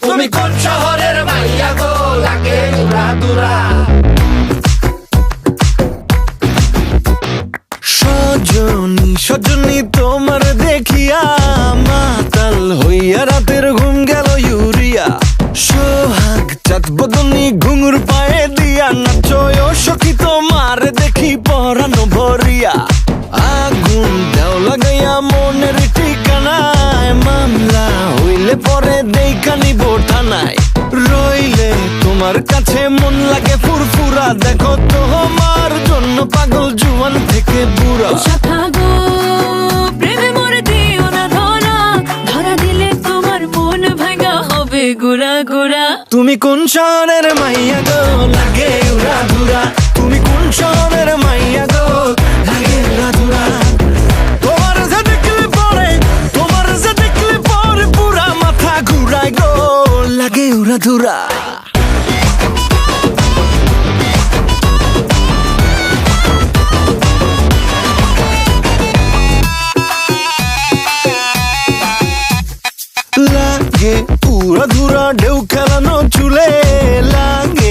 তুমি কোন শহরের মাইয়া গো? সজনী সজনী তোমার দেখিয়া মাতাল হইয়া রাতের ঘুম গেল ইউরিয়া। সোহাগ, চাঁদ বদনি ঘুঙুর পায়ে দিয়া নাচয় সখী তোমার দেখি পরানো ভরিয়া। আগুন দেও লাগাইয়া মনের পরে দেইখানি বোঠানায় রইলে তোমার কাছে মন লাগে ফুরফুরা। দেখো তোমার জন্য পাগল জুয়ান থেকে বুড়া। শাখা গো প্রেমে মরে দিও না ধরা। ধরা দিলে তোমার মন ভাঙা হবে গুড়া গুড়া। তুমি কোন শহরের মাইয়া গো লাগে? ঘুরায় গো লাগে উড়া ধুরা। লাগে উড়া ধুরা ঢেউ খেলানো চুলে। লাগে